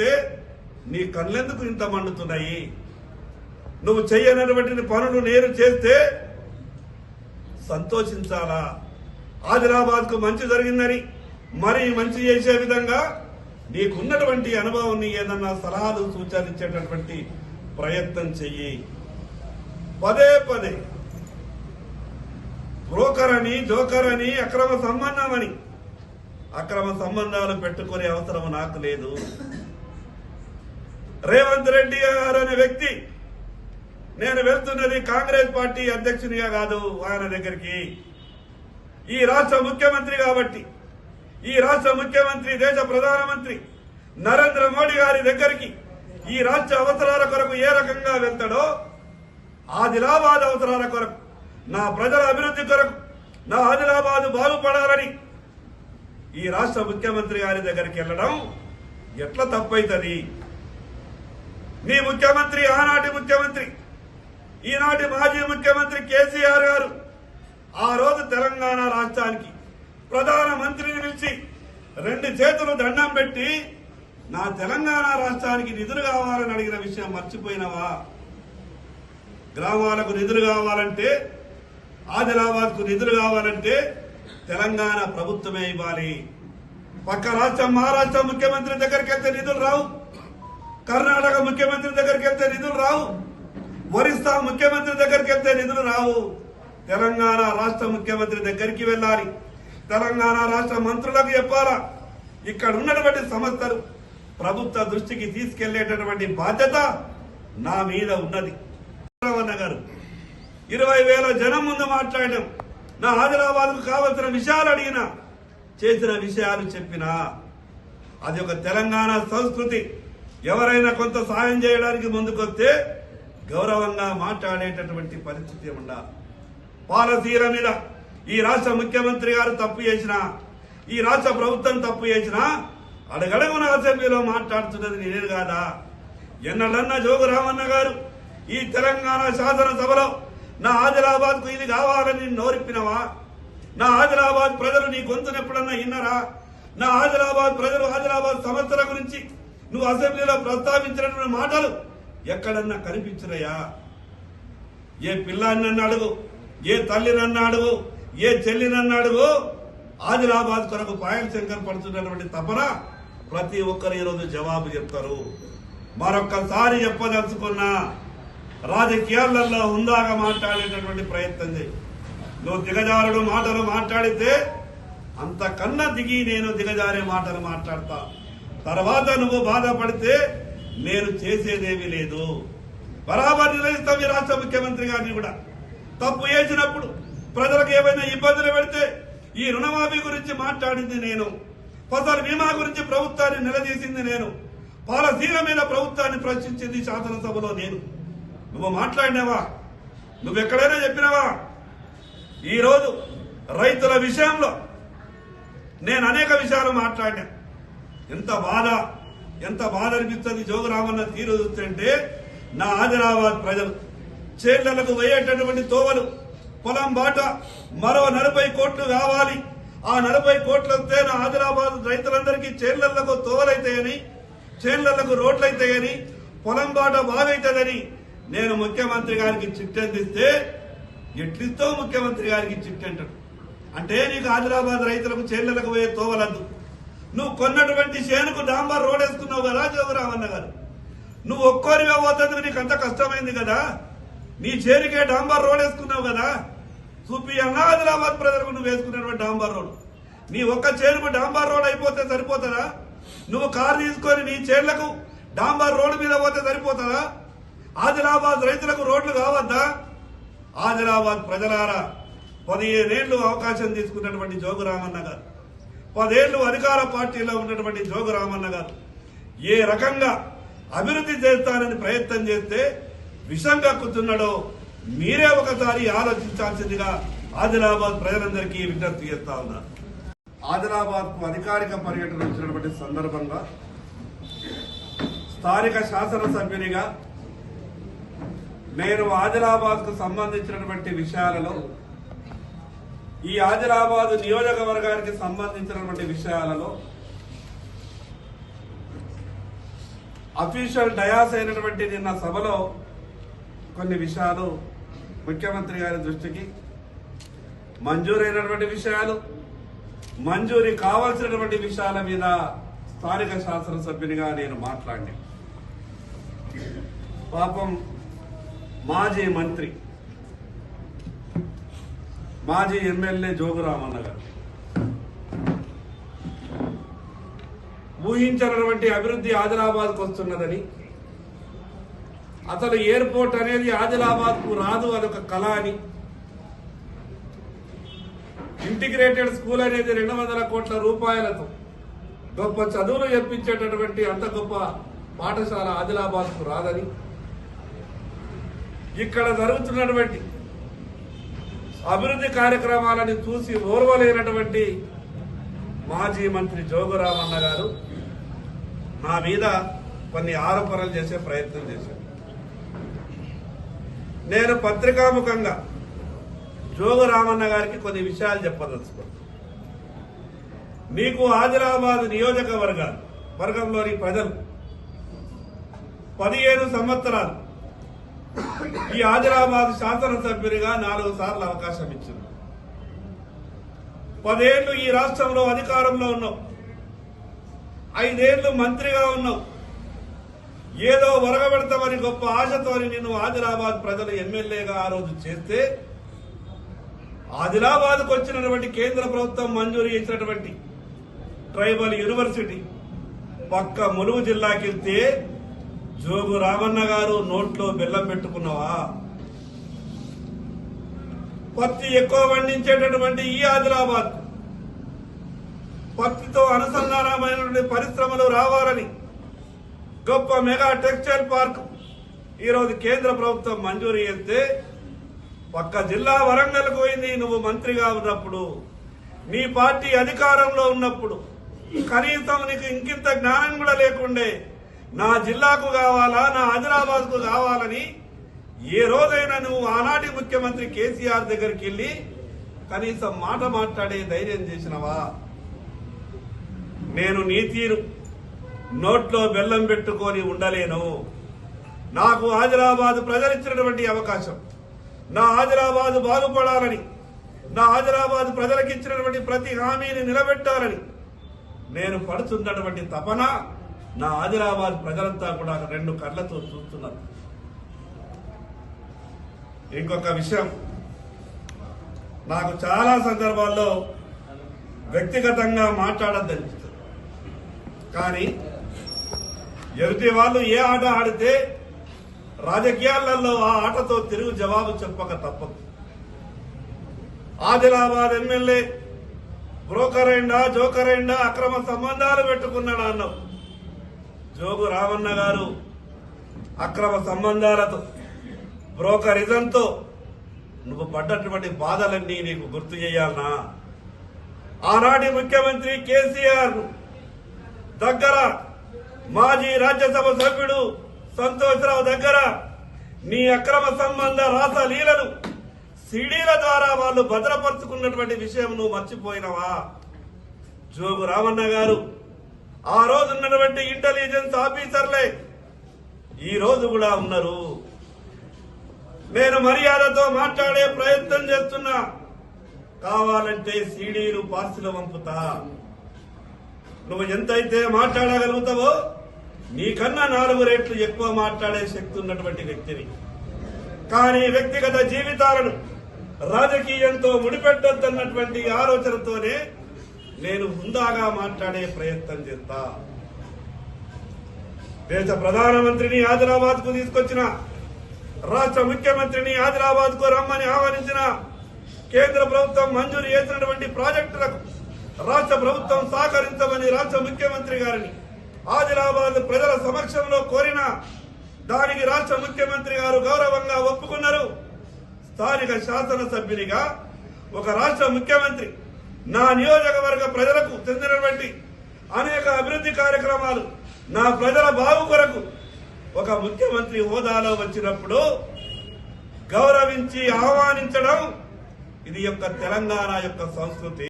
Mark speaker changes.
Speaker 1: తే నీ కళ్ళెందుకు ఇంత మండుతున్నాయి? నువ్వు చెయ్యనటువంటి పనులు నేను చేస్తే సంతోషించాలా? ఆదిలాబాద్కు మంచి జరిగిందని మరి మంచి చేసే విధంగా నీకున్నటువంటి అనుభవం ఏదన్నా సలహాలు సూచనలు ప్రయత్నం చెయ్యి. పదే పదే బ్రోకర్ అని జోకర్ అని అక్రమ సంబంధం అని అక్రమ సంబంధాలు పెట్టుకునే అవసరం నాకు లేదు. రేవంత్ రెడ్డి గారు అనే వ్యక్తి నేను వెళ్తున్నది కాంగ్రెస్ పార్టీ అధ్యక్షునిగా కాదు ఆయన దగ్గరికి. ఈ రాష్ట్ర ముఖ్యమంత్రి కాబట్టి ఈ రాష్ట్ర ముఖ్యమంత్రి దేశ ప్రధానమంత్రి నరేంద్ర మోడీ గారి దగ్గరికి ఈ రాష్ట్ర అవసరాల కొరకు ఏ రకంగా వెళ్తాడో ఆదిలాబాద్ అవసరాల కొరకు నా ప్రజల అభివృద్ధి కొరకు నా ఆదిలాబాద్ బాగుపడాలని ఈ రాష్ట్ర ముఖ్యమంత్రి గారి దగ్గరికి వెళ్ళడం ఎట్లా తప్పైతుంది? మీ ముఖ్యమంత్రి ఆనాటి ముఖ్యమంత్రి ఈనాటి మాజీ ముఖ్యమంత్రి కేసీఆర్ గారు ఆ రోజు తెలంగాణ రాష్ట్రానికి ప్రధానమంత్రిని పిలిచి రెండు చేతులు దండం పెట్టి నా తెలంగాణ రాష్ట్రానికి నిధులు కావాలని అడిగిన విషయం మర్చిపోయినవా? గ్రామాలకు నిధులు కావాలంటే ఆదిలాబాద్కు నిధులు కావాలంటే తెలంగాణ ప్రభుత్వమే ఇవ్వాలి. పక్క రాష్ట్రం మహారాష్ట్ర ముఖ్యమంత్రి దగ్గరికి వెళ్తే నిధులు రావు. కర్ణాటక ముఖ్యమంత్రి దగ్గరికి వెళ్తే నిధులు రావు. ఒరిస్సా ముఖ్యమంత్రి దగ్గరికి వెళ్తే నిధులు రావు. తెలంగాణ రాష్ట్ర ముఖ్యమంత్రి దగ్గరికి వెళ్ళాలి. తెలంగాణ రాష్ట్ర మంత్రులకు చెప్పాలా? ఇక్కడ ఉన్నటువంటి సంస్థలు ప్రభుత్వ దృష్టికి తీసుకెళ్ళేటటువంటి బాధ్యత నా మీద ఉన్నది. గారు ఇరవై వేల జనం ముందు మాట్లాడడం. నా ఆదిలాబాద్ కావలసిన విషయాలు అడిగిన చేసిన విషయాలు చెప్పినా అది ఒక తెలంగాణ సంస్కృతి. ఎవరైనా కొంత సాయం చేయడానికి ముందుకొస్తే గౌరవంగా మాట్లాడేటటువంటి పరిస్థితి ఉండాలి పాలసీల మీద ఈ రాష్ట్ర ముఖ్యమంత్రి గారు తప్పు చేసినా ఈ రాష్ట్ర ప్రభుత్వం తప్పు చేసినా అడగడగున అసెంబ్లీలో మాట్లాడుతున్నది నేనే కాదా? ఎన్నడన్నా జోగురామన్న గారు ఈ తెలంగాణ శాసనసభలో నా ఆదిలాబాద్కు ఇది కావాలని నోరిప్పినవా? నా ఆదిలాబాద్ ప్రజలు నీ గొంతును ఎప్పుడన్నా విన్నరా? నా ఆదిలాబాద్ ప్రజలు ఆదిలాబాద్ సమస్యల గురించి నువ్వు అసెంబ్లీలో ప్రస్తావించినటువంటి మాటలు ఎక్కడన్నా కనిపించినయా? ఏ పిల్లాన్ని నన్ను అడుగు ఏ తల్లి నన్ను అడుగు ఏ చెల్లి నన్ను అడుగు? ఆదిలాబాద్ కొరకు పాయల్ శంకర్ పడుతున్నటువంటి తపన ప్రతి ఒక్కరు ఈరోజు జవాబు చెప్తారు. మరొక్కసారి చెప్పదలుచుకున్నా రాజకీయాలలో హుందాగా మాట్లాడేటటువంటి ప్రయత్నం చేయి. నువ్వు దిగజారుడు మాటలు మాట్లాడితే అంతకన్నా దిగి నేను దిగజారే మాటలు మాట్లాడతా. తర్వాత నువ్వు బాధపడితే నేను చేసేదేమీ లేదు. బరాబర్ నిలదీస్తాం ఈ రాష్ట్ర ముఖ్యమంత్రి గారిని కూడా. తప్పు చేసినప్పుడు ప్రజలకు ఏమైనా ఇబ్బందులు పెడితే ఈ రుణమాఫీ గురించి మాట్లాడింది నేను. ఫసల్ బీమా గురించి ప్రభుత్వాన్ని నిలదీసింది నేను. పాలసీల మీద ప్రభుత్వాన్ని ప్రశ్నించింది శాసనసభలో నేను. నువ్వు మాట్లాడినావా? నువ్వు ఎక్కడైనా చెప్పినావా? ఈరోజు రైతుల విషయంలో నేను అనేక విషయాలు మాట్లాడినా. ఎంత బాధ ఎంత బాధ అనిపిస్తుంది జోగురామన్న తీరు చూస్తుంటే నా ఆదిలాబాద్ ప్రజలు చేళ్ళకు పోయేటటువంటి తోవలు పొలం బాట మరో నలభై కోట్లు కావాలి ఆ నలభై కోట్లు వస్తే నా ఆదిలాబాద్ రైతులందరికీ చేళ్ళకు తోవలైతాయని చేళ్ళకు రోడ్లైతాయని పొలం బాట బాగైతుందని నేను ముఖ్యమంత్రి గారికి చిట్టందిస్తే ఎట్లితో ముఖ్యమంత్రి గారికి చిట్టి అంటాడు అంటే నీకు ఆదిలాబాద్ రైతులకు చేళ్ళకు పోయే తోవలద్దు. నువ్వు కొన్నటువంటి చేనుకు డాంబర్ రోడ్ వేసుకున్నావు కదా జోగురామన్న గారు. నువ్వు ఒక్కోరిగా పోతుంది నీకు అంత కష్టమైంది కదా? నీ చేరికే డాంబర్ రోడ్ వేసుకున్నావు కదా? చూపి అన్నా ఆదిలాబాద్ ప్రజలకు నువ్వు వేసుకున్నటువంటి డాంబర్ రోడ్. నీ ఒక్క చేరుకు డాంబర్ రోడ్ అయిపోతే సరిపోతుందా? నువ్వు కారు తీసుకొని నీ చేర్లకు డాంబర్ రోడ్డు మీద పోతే సరిపోతుందా? ఆదిలాబాద్ రైతులకు రోడ్లు కావద్దా? ఆదిలాబాద్ ప్రజలారా పదిహేనేళ్ళు అవకాశం తీసుకున్నటువంటి జోగురామన్న గారు. పదేళ్ళు అధికార పార్టీలో ఉన్నటువంటి జోగురామన్న గారు ఏ రకంగా అభివృద్ధి చేస్తానని ప్రయత్నం చేస్తే విషం కక్కుతున్నాడో మీరే ఒకసారి ఆలోచించాల్సిందిగా ఆదిలాబాద్ ప్రజలందరికీ విజ్ఞప్తి చేస్తా ఉన్నారు ఆదిలాబాద్కు అధికారిక పర్యటన వచ్చినటువంటి సందర్భంగా స్థానిక శాసనసభ్యునిగా నేను ఆదిలాబాద్కు సంబంధించినటువంటి విషయాలలో ఈ ఆదిలాబాద్ నియోజకవర్గానికి సంబంధించినటువంటి విషయాలలో అఫీషియల్ డయాస్ అయినటువంటి నిన్న సభలో కొన్ని విషయాలు ముఖ్యమంత్రి గారి దృష్టికి మంజూరైనటువంటి విషయాలు మంజూరి కావాల్సినటువంటి విషయాల మీద స్థానిక శాసనసభ్యునిగా నేను మాట్లాడి పాపం మాజీ మంత్రి మాజీ ఎమ్మెల్యే జోగురామన్న గారు. ఊహించినటువంటి అభివృద్ధి ఆదిలాబాద్కు వస్తున్నదని అసలు ఎయిర్పోర్ట్ అనేది ఆదిలాబాద్కు రాదు అదొక కళ అని. ఇంటిగ్రేటెడ్ స్కూల్ అనేది రెండు వందల కోట్ల రూపాయలతో గొప్ప చదువులు చెప్పించేటటువంటి అంత గొప్ప పాఠశాల ఆదిలాబాద్కు రాదని. ఇక్కడ జరుగుతున్నటువంటి అభివృద్ధి కార్యక్రమాలను చూసి ఓర్వలేనటువంటి మాజీ మంత్రి జోగురామన్న గారు నా మీద కొన్ని ఆరోపణలు చేసే ప్రయత్నం చేశారు. నేను పత్రికాముఖంగా జోగురామన్న గారికి కొన్ని విషయాలు చెప్పదలుచుకున్నాను. మీకు ఆదిలాబాద్ నియోజకవర్గాలు వర్గంలోని ప్రజలు పదిహేను సంవత్సరాలు ఈ ఆదిలాబాద్ శాసనసభ్యునిగా నాలుగు సార్లు అవకాశం ఇచ్చింది. పదేళ్ళు ఈ రాష్ట్రంలో అధికారంలో ఉన్నావు. ఐదేళ్ళు మంత్రిగా ఉన్నావు. ఏదో ఒరగబెడతామని గొప్ప ఆశతోని నిన్ను ఆదిలాబాద్ ప్రజలు ఎమ్మెల్యేగా ఆ రోజు చేస్తే ఆదిలాబాద్కు వచ్చినటువంటి కేంద్ర ప్రభుత్వం మంజూరు చేసినటువంటి ట్రైబల్ యూనివర్సిటీ పక్క ములుగు జిల్లాకి వెళ్తే జోగు రామన్న గారు నోట్లో బెల్లం పెట్టుకున్నావా? పత్తి ఎక్కువ పండించేటటువంటి ఈ ఆదిలాబాద్. పత్తితో అనుసంధానమైనటువంటి పరిశ్రమలు రావాలని గొప్ప మెగా టెక్స్టైల్ పార్క్. ఈరోజు కేంద్ర ప్రభుత్వం మంజూరు చేస్తే పక్క జిల్లా వరంగల్కు పోయింది నువ్వు మంత్రిగా ఉన్నప్పుడు. నీ పార్టీ అధికారంలో ఉన్నప్పుడు. కనీసం నీకు ఇంకింత జ్ఞానం కూడా లేకుండే నా జిల్లాకు కావాలా నా ఆదిలాబాద్కు కావాలని ఏ రోజైనా నువ్వు ఆనాటి ముఖ్యమంత్రి కేసీఆర్ దగ్గరికి వెళ్ళి కనీసం మాట మాట్లాడే ధైర్యం చేసినవా? నేను నీ తీరు నోట్లో బెల్లం పెట్టుకొని ఉండలేను. నాకు ఆదిలాబాద్ ప్రజలిచ్చినటువంటి అవకాశం. నా ఆదిలాబాద్ బాగుపడాలని నా ఆదిలాబాద్ ప్రజలకు ఇచ్చినటువంటి ప్రతి హామీని నిలబెట్టాలని నేను పడుతున్నటువంటి తపన నా ఆదిలాబాద్ ప్రజలంతా కూడా రెండు కళ్ళతో చూస్తున్నారు. ఇంకొక విషయం. నాకు చాలా సందర్భాల్లో వ్యక్తిగతంగా మాట్లాడద్దనిపిస్తుంది కానీ ఎదుటి వాళ్ళు ఏ ఆట ఆడితే రాజకీయాలలో ఆ ఆటతో తిరుగు జవాబు చెప్పక తప్పదు. ఆదిలాబాద్ ఎమ్మెల్యే బ్రోకర్ అయిందా జోకర్ అయిందా అక్రమ సంబంధాలు పెట్టుకున్నాడా అన్నావు? జోగు రామన్న గారు అక్రమ సంబంధాలతో బ్రోకరిజంతో నువ్వు పడ్డటువంటి బాధలన్నీ నీకు గుర్తు చేయాలనా? ఆనాటి ముఖ్యమంత్రి కేసీఆర్ దగ్గర మాజీ రాజ్యసభ సభ్యుడు సంతోష్రావు దగ్గర నీ అక్రమ సంబంధ రాసలీలను సిడీల ద్వారా వాళ్ళు భద్రపరుచుకున్నటువంటి విషయం నువ్వు మర్చిపోయినవా? జోగు రామన్న గారు ఆ రోజు ఉన్నటువంటి ఇంటెలిజెన్స్ ఆఫీసర్లే ఈ రోజు కూడా ఉన్నారు. నేను మర్యాదతో మాట్లాడే ప్రయత్నం చేస్తున్నా. కావాలంటే సీడీలు పార్సిలు పంపుతా. నువ్వు ఎంతైతే మాట్లాడగలుగుతావో నీకన్నా నాలుగు రెట్లు ఎక్కువ మాట్లాడే శక్తి ఉన్నటువంటి వ్యక్తిని కానీ వ్యక్తిగత జీవితాలను రాజకీయంతో ముడిపెట్టొద్దన్నటువంటి ఆలోచనతోనే నేను హుందాగా మాట్లాడే ప్రయత్నం చేస్తా. దేశ ప్రధానమంత్రిని ఆదిలాబాద్కు తీసుకొచ్చిన రాష్ట్ర ముఖ్యమంత్రిని ఆదిలాబాద్కు రమ్మని ఆహ్వానించిన కేంద్ర ప్రభుత్వం మంజూరు చేసినటువంటి ప్రాజెక్టులకు రాష్ట్ర ప్రభుత్వం సహకరించమని రాష్ట్ర ముఖ్యమంత్రి గారిని ఆదిలాబాద్ ప్రజల సమక్షంలో కోరిన దానికి రాష్ట్ర ముఖ్యమంత్రి గారు గౌరవంగా ఒప్పుకున్నారు. స్థానిక శాసనసభ్యునిగా ఒక రాష్ట్ర ముఖ్యమంత్రి నా నియోజకవర్గ ప్రజలకు చెందినటువంటి అనేక అభివృద్ధి కార్యక్రమాలు నా ప్రజల బాగు కొరకు ఒక ముఖ్యమంత్రి హోదాలో వచ్చినప్పుడు గౌరవించి ఆహ్వానించడం ఇది యొక్క తెలంగాణ యొక్క సంస్కృతి.